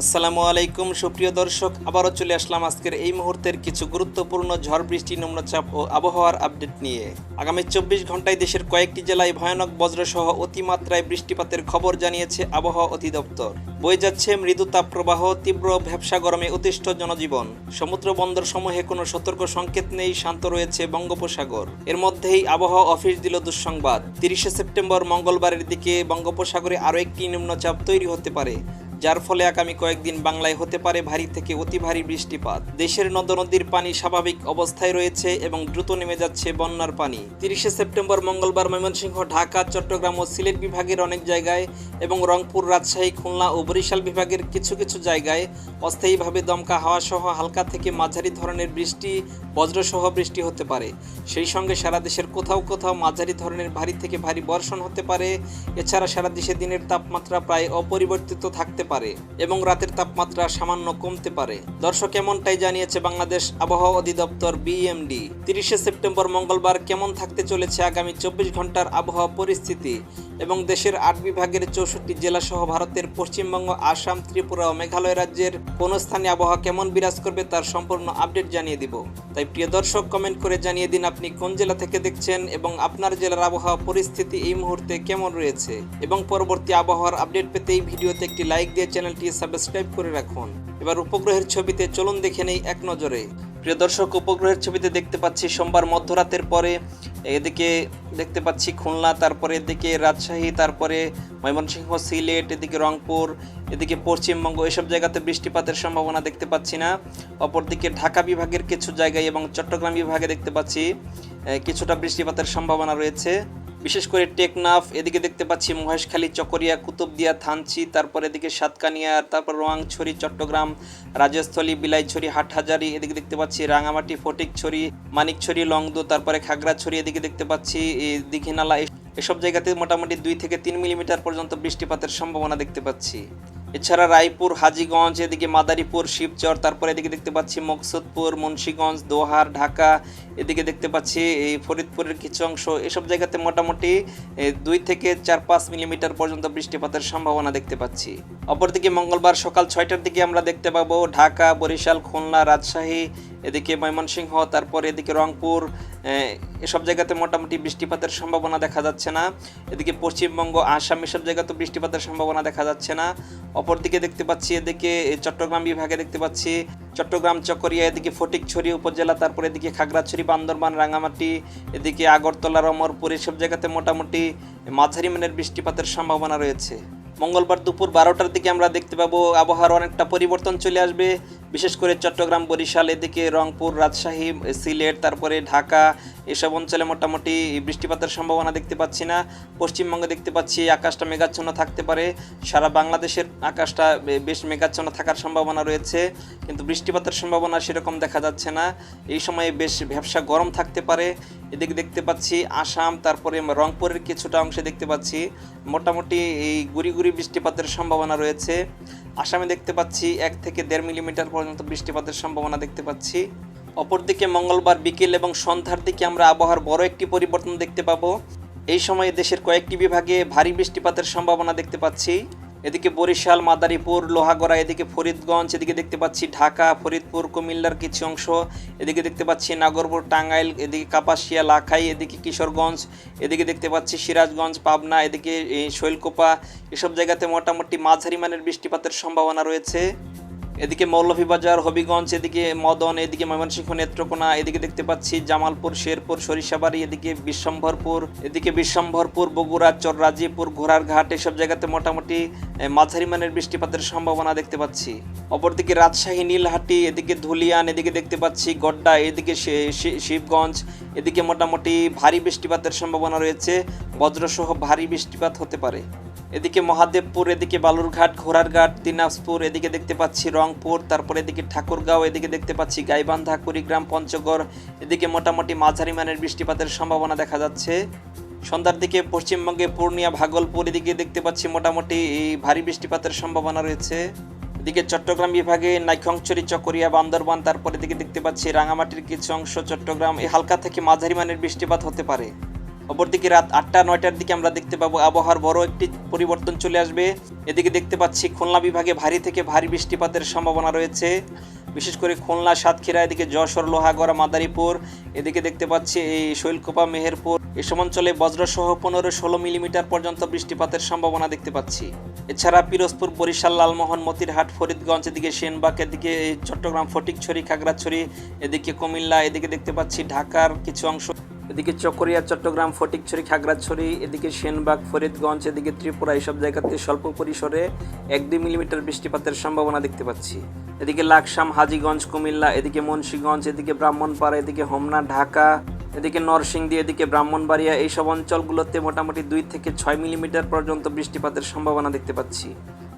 আসসালামু আলাইকুম, সুপ্রিয় দর্শক। আবারও চলে আসলাম আজকের এই মুহূর্তের কিছু গুরুত্বপূর্ণ ঝড়, বৃষ্টি, নিম্নচাপ ও আবহাওয়ার আপডেট নিয়ে। আগামী চব্বিশ ঘন্টায় দেশের কয়েকটি জেলায় ভয়ানক বজ্রসহ অতিমাত্রায় বৃষ্টিপাতের খবর জানিয়েছে আবহাওয়া অধিদপ্তর। বয়ে যাচ্ছে মৃদু তাপপ্রবাহ, তীব্র ভ্যাবসা গরমে অতিষ্ঠ জনজীবন। সমুদ্র বন্দর সমূহে কোনো সতর্ক সংকেত নেই, শান্ত রয়েছে বঙ্গোপসাগর। এর মধ্যেই আবহাওয়া অফিস দিল দুঃসংবাদ। তিরিশে সেপ্টেম্বর মঙ্গলবারের দিকে বঙ্গোপসাগরে আরও একটি নিম্নচাপ তৈরি হতে পারে। যার ফলে আগামী কয়েকদিন বাংলায় হতে পারে ভারী থেকে অতি ভারী বৃষ্টিপাত। দেশের নদ নদীর পানি স্বাভাবিক অবস্থায় রয়েছে এবং দ্রুত নেমে যাচ্ছে বন্যার পানি। তিরিশে সেপ্টেম্বর মঙ্গলবার ময়মনসিংহ, ঢাকা, চট্টগ্রাম ও সিলেট বিভাগের অনেক জায়গায় এবং রংপুর, রাজশাহী, খুলনা ও বরিশাল বিভাগের কিছু কিছু জায়গায় অস্থায়ীভাবে দমকা হাওয়া সহ হালকা থেকে মাঝারি ধরনের বৃষ্টি, বজ্রসহ বৃষ্টি হতে পারে। সেই সঙ্গে সারা দেশের কোথাও কোথাও মাঝারি ধরনের ভারী থেকে ভারী বর্ষণ হতে পারে। এছাড়া সারা দেশে দিনের তাপমাত্রা প্রায় অপরিবর্তিত থাকতে পারে এবং রাতের তাপমাত্রা সামান্য কমতে পারে। দর্শক এমনটাই জানিয়েছে বাংলাদেশ আবহাওয়া অধিদপ্তর বিএমডি তিরিশে সেপ্টেম্বর মঙ্গলবার কেমন থাকতে চলেছে আগামী চব্বিশ ঘণ্টার আবহাওয়া পরিস্থিতি এবং দেশের আট বিভাগের চৌষট্টি জেলাসহ ভারতের পশ্চিমবঙ্গ, আসাম, ত্রিপুরা ও মেঘালয় রাজ্যের কোন স্থানে আবহাওয়া কেমন বিরাজ করবে তার সম্পূর্ণ আপডেট জানিয়ে দিব। তাই প্রিয় দর্শক কমেন্ট করে জানিয়ে দিন আপনি কোন জেলা থেকে দেখছেন এবং আপনার জেলার আবহাওয়া পরিস্থিতি এই মুহূর্তে কেমন রয়েছে। এবং পরবর্তী আবহাওয়ার আপডেট পেতে এই ভিডিওতে একটি লাইক দিয়ে চ্যানেলটি সাবস্ক্রাইব করে রাখুন। এবার উপগ্রহের ছবিতে চলুন দেখে নেই এক নজরে। প্রিয় দর্শক, উপগ্রহের ছবিতে দেখতে পাচ্ছি সোমবার মধ্যরাতের পরে এদিকে দেখতে পাচ্ছি খুলনা, তারপরে এদিকে রাজশাহী, তারপরে ময়মনসিংহ, সিলেট, এদিকে রংপুর, এদিকে পশ্চিমবঙ্গ, এসব জায়গাতে বৃষ্টিপাতের সম্ভাবনা দেখতে পাচ্ছি না। অপরদিকে ঢাকা বিভাগের কিছু জায়গায় এবং চট্টগ্রাম বিভাগে দেখতে পাচ্ছি কিছুটা বৃষ্টিপাতের সম্ভাবনা রয়েছে। বিশেষ করে টেকনাফ, এদিকে দেখতে পাচ্ছি মহেশখালী, চকরিয়া, কুতুবদিয়া, থানচি, তারপর এদিকে সাতকানিয়া, তারপর রোয়াংছড়ি, চট্টগ্রাম, রাজস্থলী, বিলাইছড়ি, হাটহাজারি, এদিকে দেখতে পাচ্ছি রাঙামাটি, ফটিকছড়ি, মানিকছড়ি, লংদু, তারপরে খাগড়াছড়ি, এদিকে দেখতে পাচ্ছি দীঘিনালা এসব জায়গাতে মোটামুটি দুই থেকে তিন মিলিমিটার পর্যন্ত বৃষ্টিপাতের সম্ভাবনা দেখতে পাচ্ছি। এছাড়া রায়পুর, হাজিগঞ্জ, এদিকে মাদারীপুর, শিবচর, তারপরে এদিকে দেখতে পাচ্ছি মকসুদপুর, মুন্সীগঞ্জ, দোহার, ঢাকা, এদিকে দেখতে পাচ্ছি এই ফরিদপুরের কিছু অংশ। এসব জায়গাতে মোটামুটি দুই থেকে চার, পাঁচ মিলিমিটার পর্যন্ত বৃষ্টিপাতের সম্ভাবনা দেখতে পাচ্ছি। অপরদিকে মঙ্গলবার সকাল ছয়টার দিকে আমরা দেখতে পাবো ঢাকা, বরিশাল, খুলনা, রাজশাহী এদিকে ময়মনসিংহ, তারপর এদিকে রংপুর এসব জায়গাতে মোটামুটি বৃষ্টিপাতের সম্ভাবনা দেখা যাচ্ছে না। এদিকে পশ্চিমবঙ্গ, আসাম, এসব জায়গাতে বৃষ্টিপাতের সম্ভাবনা দেখা যাচ্ছে না। অপরদিকে দেখতে পাচ্ছি এদিকে চট্টগ্রাম বিভাগে দেখতে পাচ্ছি চট্টগ্রাম, চকরিয়া, এদিকে ফটিকছড়ি উপজেলা, তারপর এদিকে খাগড়াছড়ি, বান্দরবান রাঙামাটি এদিকে আগরতলা রমরপুর এসব জায়গাতে মোটামুটি মাঝারি মানের বৃষ্টিপাতের সম্ভাবনা রয়েছে। মঙ্গলবার দুপুর বারোটার দিকে আমরা দেখতে পাবো আবহাওয়ার অনেকটা পরিবর্তন চলে আসবে। বিশেষ করে চট্টগ্রাম, বরিশাল, এদিকে রংপুর, রাজশাহী, সিলেট, তারপরে ঢাকা এসব অঞ্চলে মোটামুটি বৃষ্টিপাতের সম্ভাবনা দেখতে পাচ্ছি না। পশ্চিমবঙ্গে দেখতে পাচ্ছি আকাশটা মেঘাচ্ছন্ন থাকতে পারে। সারা বাংলাদেশের আকাশটা বেশ মেঘাচ্ছন্ন থাকার সম্ভাবনা রয়েছে। কিন্তু বৃষ্টিপাতের সম্ভাবনা সেরকম দেখা যাচ্ছে না। এই সময়ে বেশ ব্যবসা গরম থাকতে পারে। এদিকে দেখতে পাচ্ছি আসাম, তারপরে রংপুরের কিছুটা অংশে দেখতে পাচ্ছি। মোটামুটি এই গুড়ি গুড়ি বৃষ্টিপাতের সম্ভাবনা রয়েছে। আসামে দেখতে পাচ্ছি এক থেকে দেড় মিলিমিটার পর্যন্ত বৃষ্টিপাতের সম্ভাবনা দেখতে পাচ্ছি। অপরদিকে মঙ্গলবার বিকেল এবং সন্ধ্যার দিকে আমরা আবহাওয়ার বড় একটি পরিবর্তন দেখতে পাবো। এই সময়ে দেশের কয়েকটি বিভাগে ভারী বৃষ্টিপাতের সম্ভাবনা দেখতে পাচ্ছি। এদিকে বরিশাল, মাদারীপুর, লোহাগড়া, এদিকে ফরিদগঞ্জ, এদিকে দেখতে পাচ্ছি ঢাকা, ফরিদপুর, কুমিল্লার কিছু অংশ, এদিকে দেখতে পাচ্ছি নাগরপুর, টাঙ্গাইল, এদিকে কাপাসিয়া, লাখাই, এদিকে কিশোরগঞ্জ, এদিকে দেখতে পাচ্ছি সিরাজগঞ্জ, পাবনা, এদিকে শৈলকোপা, এসব জায়গাতে মোটামুটি মাঝারি মানের বৃষ্টিপাতের সম্ভাবনা রয়েছে। এদিকে মৌলভীবাজার, হবিগঞ্জ, এদিকে মদন, এদিকে ময়মনসিংহ নেত্রকোনা, এদিকে দেখতে পাচ্ছি জামালপুর, শেরপুর, সরিষাবাড়ি, এদিকে বিশ্বম্ভরপুর এদিকে বিশ্বম্ভরপুর, বগুড়া, চররাজিপুর, ঘোড়ারঘাট, এসব জায়গাতে মোটামুটি মাঝারি মানের বৃষ্টিপাতের সম্ভাবনা দেখতে পাচ্ছি। অপরদিকে রাজশাহী, নীলহাটি, এদিকে ধুলিয়ান, এদিকে দেখতে পাচ্ছি গড্ডা, এদিকে শিবগঞ্জ, এদিকে মোটামুটি ভারী বৃষ্টিপাতের সম্ভাবনা রয়েছে। বজ্রসহ ভারী বৃষ্টিপাত হতে পারে। এদিকে মহাদেবপুর, এদিকে বালুরঘাট, ঘোড়ারঘাট, দিনাজপুর, এদিকে দেখতে পাচ্ছি রংপুর, তারপরে এদিকে ঠাকুরগাঁও, এদিকে দেখতে পাচ্ছি গাইবান্ধা, কুড়িগ্রাম, পঞ্চগড়, এদিকে মোটামুটি মাঝারি মানের বৃষ্টিপাতের সম্ভাবনা দেখা যাচ্ছে। সন্ধ্যার দিকে পশ্চিমবঙ্গে পূর্ণিয়া, ভাগলপুর, এদিকে দেখতে পাচ্ছি মোটামুটি ভারী বৃষ্টিপাতের সম্ভাবনা রয়েছে। এদিকে চট্টগ্রাম বিভাগে নাইখংছড়ি, চকরিয়া, বান্দরবান, তারপরে এদিকে দেখতে পাচ্ছি রাঙামাটির কিছু অংশ চট্টগ্রাম এই হালকা থেকে মাঝারি মানের বৃষ্টিপাত হতে পারে। অপরদিকে রাত আটটা, নয়টার দিকে আমরা দেখতে পাবো আবহাওয়ার বড় একটি পরিবর্তন চলে আসবে। এদিকে দেখতে পাচ্ছি খুলনা বিভাগে ভারী থেকে ভারী বৃষ্টিপাতের সম্ভাবনা রয়েছে। বিশেষ করে খুলনা, সাতক্ষীরা, এদিকে যশোর, লোহাগড়া, মাদারীপুর, এদিকে দেখতে পাচ্ছি এই শৈলকোপা, মেহেরপুর, এসব অঞ্চলে বজ্রসহ পনেরো ষোলো মিলিমিটার পর্যন্ত বৃষ্টিপাতের সম্ভাবনা দেখতে পাচ্ছি। এছাড়া পিরোজপুর, বরিশাল, লালমোহন, মতিরহাট, ফরিদগঞ্জ, এদিকে সেনবাগ, এদিকে চট্টগ্রাম, ফটিকছড়ি, খাগড়াছড়ি, এদিকে কুমিল্লা, এদিকে দেখতে পাচ্ছি ঢাকার কিছু অংশ। এদিকে চকরিয়া, চট্টগ্রাম, ফটিকছড়ি, খাগড়াছড়ি, এদিকে সেনবাগ, ফরিদগঞ্জ, এদিকে ত্রিপুরা, এইসব জায়গাতে স্বল্প পরিসরে এক দুই মিলিমিটার বৃষ্টিপাতের সম্ভাবনা দেখতে পাচ্ছি। এদিকে লাকসাম, হাজিগঞ্জ, কুমিল্লা, এদিকে মুন্সীগঞ্জ, এদিকে ব্রাহ্মণপাড়া, এদিকে হোমনা, ঢাকা, এদিকে নরসিংদী, এদিকে ব্রাহ্মণবাড়িয়া, এইসব অঞ্চলগুলোতে মোটামুটি দুই থেকে ছয় মিলিমিটার পর্যন্ত বৃষ্টিপাতের সম্ভাবনা দেখতে পাচ্ছি।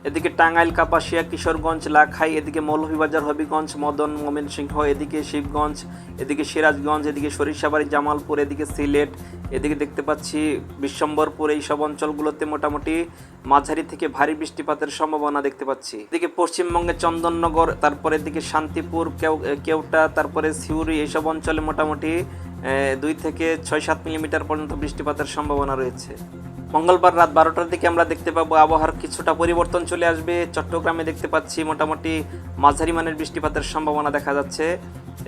এদিকে টাঙ্গাইল, কাপাসিয়া, কিশোরগঞ্জ, লাখাই, এদিকে মৌলভীবাজার, হবিগঞ্জ, মদন ময়মনসিংহ এদিকে শিবগঞ্জ, এদিকে সিরাজগঞ্জ, এদিকে সরিষাবাড়ি, জামালপুর, এদিকে সিলেট, এদিকে দেখতে পাচ্ছি বিশ্বম্বরপুর। এই সব অঞ্চলগুলোতে মোটামুটি মাঝারি থেকে ভারী বৃষ্টিপাতের সম্ভাবনা দেখতে পাচ্ছি। এদিকে পশ্চিমবঙ্গে চন্দননগর, তারপরে এদিকে শান্তিপুর, কেউ, কেউটা, তারপরে সিউড়ি, এইসব অঞ্চলে মোটামুটি দুই থেকে ছয় সাত মিলিমিটার পর্যন্ত বৃষ্টিপাতের সম্ভাবনা রয়েছে। মঙ্গলবার রাত বারোটার দিকে আমরা দেখতে পাবো আবহাওয়ার কিছুটা পরিবর্তন চলে আসবে। চট্টগ্রামে দেখতে পাচ্ছি মোটামুটি মাঝারি মানের বৃষ্টিপাতের সম্ভাবনা দেখা যাচ্ছে।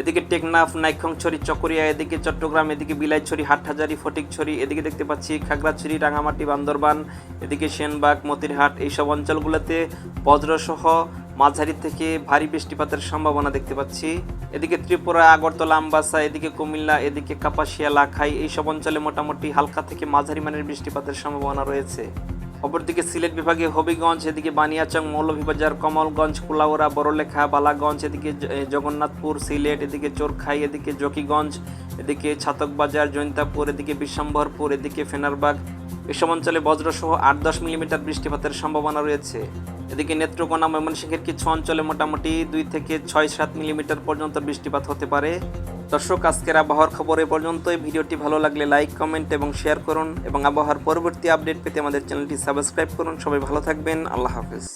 এদিকে টেকনাফ নাইখংছড়ি চকরিয়া, এদিকে চট্টগ্রাম, এদিকে বিলাইছড়ি, হাটহাজারি, ফটিকছড়ি, এদিকে দেখতে পাচ্ছি খাগড়াছড়ি, রাঙামাটি, বান্দরবান, এদিকে সেনবাগ, মতিরহাট, এইসব অঞ্চলগুলোতে বজ্রসহ মাঝারি থেকে ভারী বৃষ্টিপাতের সম্ভাবনা দেখতে পাচ্ছি। এদিকে ত্রিপুরা, আগরতলা, আমবাসা, এদিকে কুমিল্লা, এদিকে কাপাসিয়া, লাখাই, এইসব অঞ্চলে মোটামুটি হালকা থেকে মাঝারি মানের বৃষ্টিপাতের সম্ভাবনা রয়েছে। অপরদিকে সিলেট বিভাগে হবিগঞ্জ, এদিকে বানিয়াচং, মৌলভীবাজার, কমলগঞ্জ, কুলাউড়া, বড়লেখা, বালাগঞ্জ, এদিকে জগন্নাথপুর, সিলেট, এদিকে চোরখাই, এদিকে জকিগঞ্জ, এদিকে ছাতকবাজার, জৈন্তাপুর, এদিকে বিশ্বম্বরপুর এদিকে ফেনারবাগ। এসব অঞ্চলে বজ্রসহ আট দশ মিলিমিটার বৃষ্টিপাতের সম্ভাবনা রয়েছে। এদিকে নেত্রকোনা, ময়মনসিংহের কিছু অঞ্চলে মোটামুটি দুই থেকে ছয় সাত মিলিমিটার পর্যন্ত বৃষ্টিপাত হতে পারে। দর্শক, আজকের আবহাওয়ার খবর এ পর্যন্তই। ভিডিওটি ভালো লাগলে লাইক, কমেন্ট এবং শেয়ার করুন এবং আবহাওয়ার পরবর্তী আপডেট পেতে আমাদের চ্যানেলটি সাবস্ক্রাইব করুন। সবাই ভালো থাকবেন। আল্লাহ হাফেজ।